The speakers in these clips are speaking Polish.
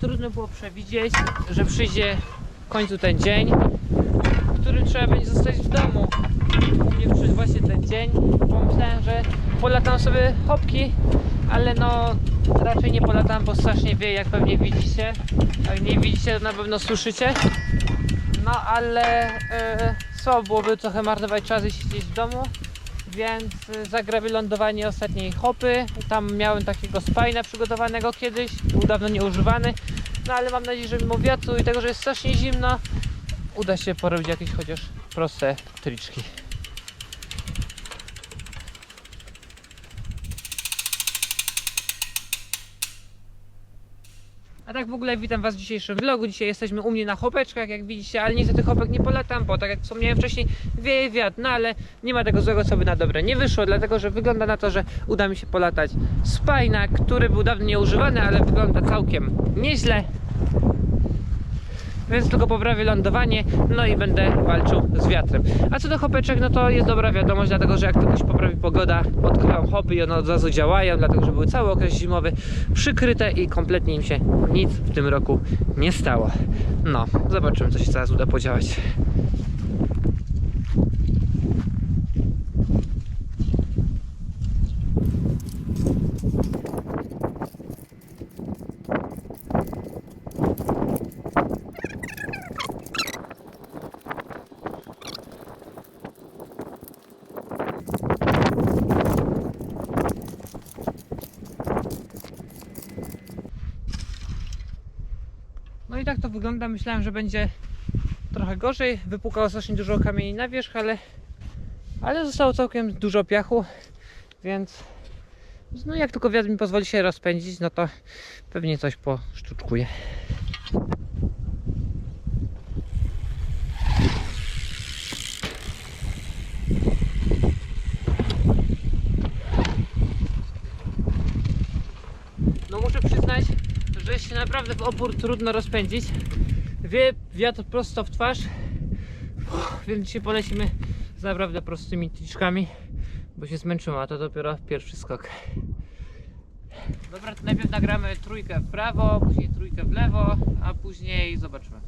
trudno było przewidzieć, że przyjdzie w końcu ten dzień, w którym trzeba będzie zostać w domu. U mnie przyszedł właśnie ten dzień, pomyślałem, że polatam sobie hopki, ale no raczej nie polatam, bo strasznie wieje, jak pewnie widzicie. Jak nie widzicie, to na pewno słyszycie. No ale e, co, byłoby trochę marnować czas i siedzieć w domu, więc e, zagrabię lądowanie ostatniej hopy. Tam miałem takiego spajna przygotowanego kiedyś, był dawno nieużywany. No ale mam nadzieję, że mimo wiatru i tego, że jest strasznie zimno, uda się porobić jakieś chociaż proste triczki. A tak w ogóle witam Was w dzisiejszym vlogu. Dzisiaj jesteśmy u mnie na chopeczkach, jak widzicie, ale niestety chopek nie polatam, bo tak jak wspomniałem wcześniej, wieje wiatr, no ale nie ma tego złego, co by na dobre nie wyszło, dlatego że wygląda na to, że uda mi się polatać spajna, który był dawno nieużywany, ale wygląda całkiem nieźle. Więc tylko poprawię lądowanie, no i będę walczył z wiatrem. A co do hopeczek, no to jest dobra wiadomość, dlatego że jak tylko się poprawi pogoda, odkryłam hopy i one od razu działają, dlatego że były cały okres zimowy przykryte i kompletnie im się nic w tym roku nie stało. No, zobaczymy, co się teraz uda podziałać. No i tak to wygląda. Myślałem, że będzie trochę gorzej. Wypukało strasznie dużo kamieni na wierzch, ale, ale zostało całkiem dużo piachu, więc no jak tylko wiatr mi pozwoli się rozpędzić, no to pewnie coś posztuczkuję. No muszę przyznać, że się naprawdę w opór trudno rozpędzić. Wie wiatr prosto w twarz, więc dzisiaj polecimy z naprawdę prostymi triczkami, bo się zmęczymy, a to dopiero pierwszy skok. Dobra, to najpierw nagramy trójkę w prawo, później trójkę w lewo, a później zobaczymy.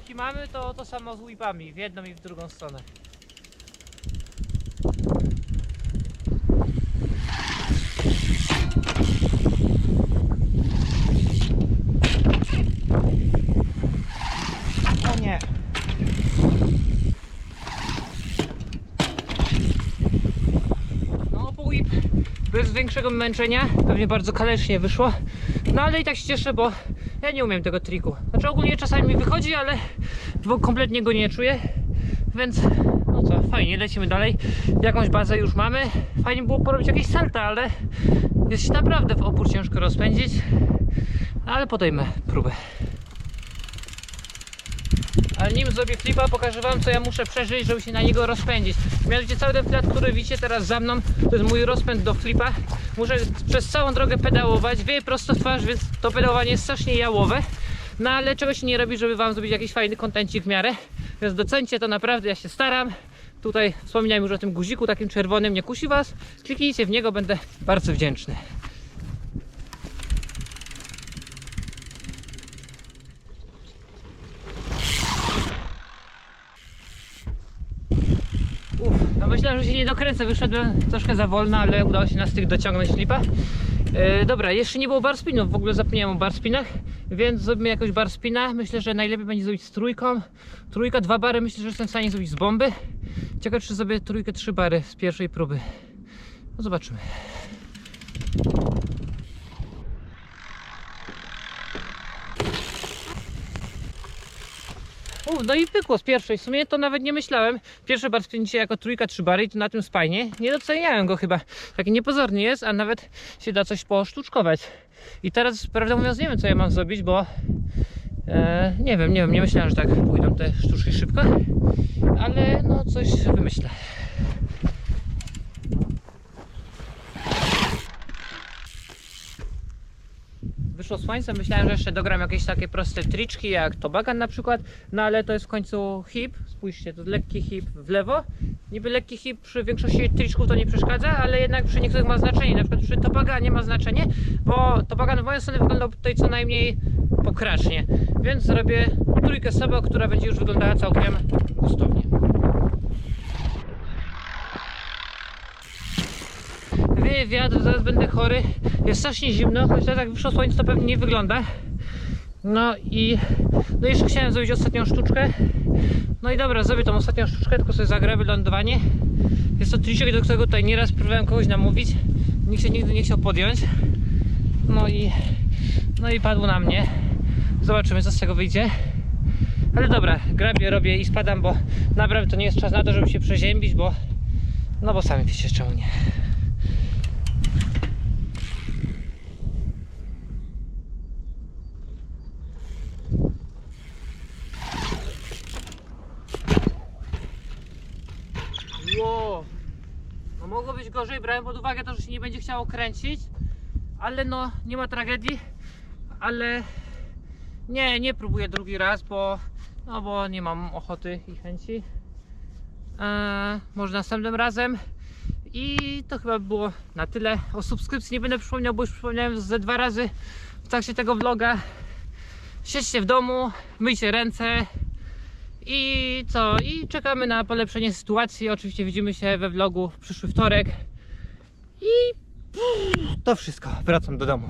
No trójki mamy, to to samo z whipami, w jedną i w drugą stronę. O nie. No po whip bez większego męczenia, pewnie bardzo kalecznie wyszło. No ale i tak się cieszę, bo ja nie umiem tego triku. Znaczy ogólnie czasami mi wychodzi, ale kompletnie go nie czuję. Więc no co, fajnie, lecimy dalej. Jakąś bazę już mamy. Fajnie było porobić jakieś salta, ale jest się naprawdę w opór ciężko rozpędzić. Ale podejmę próbę. Nim zrobię flipa, pokażę wam co ja muszę przeżyć, żeby się na niego rozpędzić. Mianowicie cały ten flat, który widzicie teraz za mną, to jest mój rozpęd do flipa. Muszę przez całą drogę pedałować, wieje prosto w twarz, więc to pedałowanie jest strasznie jałowe. No ale czego się nie robi, żeby wam zrobić jakiś fajny kontencik w miarę. Więc docencie to naprawdę, ja się staram. Tutaj wspominałem już o tym guziku takim czerwonym, nie kusi was. Kliknijcie w niego, będę bardzo wdzięczny. Uff, no myślałem, że się nie dokręcę, wyszedłem troszkę za wolno, ale udało się nas tych dociągnąć flipa. E, dobra, jeszcze nie było bar spinów, w ogóle zapomniałem o bar spinach, więc zrobimy jakoś bar spina. Myślę, że najlepiej będzie zrobić z trójką. Trójka, dwa bary, myślę, że jestem w stanie zrobić z bomby. Ciekawe, czy sobie trójkę, trzy bary z pierwszej próby. No zobaczymy. U, no i pykło z pierwszej. W sumie to nawet nie myślałem. Pierwszy bar spin dzisiaj jako trójka, trzy bary i to na tym spajnie. Nie doceniałem go chyba. Taki niepozorny jest, a nawet się da coś posztuczkować. I teraz, prawdę mówiąc, nie wiem co ja mam zrobić, bo E, nie wiem, nie wiem, nie myślałem, że tak pójdą te sztuczki szybko, ale no coś wymyślę. Wyszło słońce, myślałem, że jeszcze dogram jakieś takie proste triczki jak tobagan na przykład, no ale to jest w końcu hip, spójrzcie, to lekki hip w lewo. Niby lekki hip przy większości triczków to nie przeszkadza, ale jednak przy niektórych ma znaczenie, na przykład przy tobaganie ma znaczenie, bo tobagan w moją stronę wyglądał tutaj co najmniej pokracznie, więc zrobię trójkę sobie, która będzie już wyglądała całkiem gustownie. Wieje wiatr, zaraz będę chory. Jest strasznie zimno, choć teraz jak wyszło słońce to pewnie nie wygląda. No i no jeszcze chciałem zrobić ostatnią sztuczkę. No i dobra, zrobię tą ostatnią sztuczkę, tylko sobie zagrę wylądowanie. Jest to triczek, do którego tutaj nieraz próbowałem kogoś namówić. Nikt się nigdy nie chciał podjąć. No i no i padło na mnie. Zobaczymy co z tego wyjdzie. Ale dobra, grabię, robię i spadam, bo naprawdę to nie jest czas na to, żeby się przeziębić, bo no bo sami wiecie czemu nie. Być gorzej, brałem pod uwagę to, że się nie będzie chciało kręcić, ale no nie ma tragedii, ale nie, nie próbuję drugi raz, bo no bo nie mam ochoty i chęci. Eee, może następnym razem. I to chyba było na tyle. O subskrypcji nie będę przypomniał, bo już przypomniałem ze dwa razy w trakcie tego vloga. Siedźcie w domu, myjcie ręce, i co? I czekamy na polepszenie sytuacji. Oczywiście widzimy się we vlogu w przyszły wtorek. I to wszystko. Wracam do domu.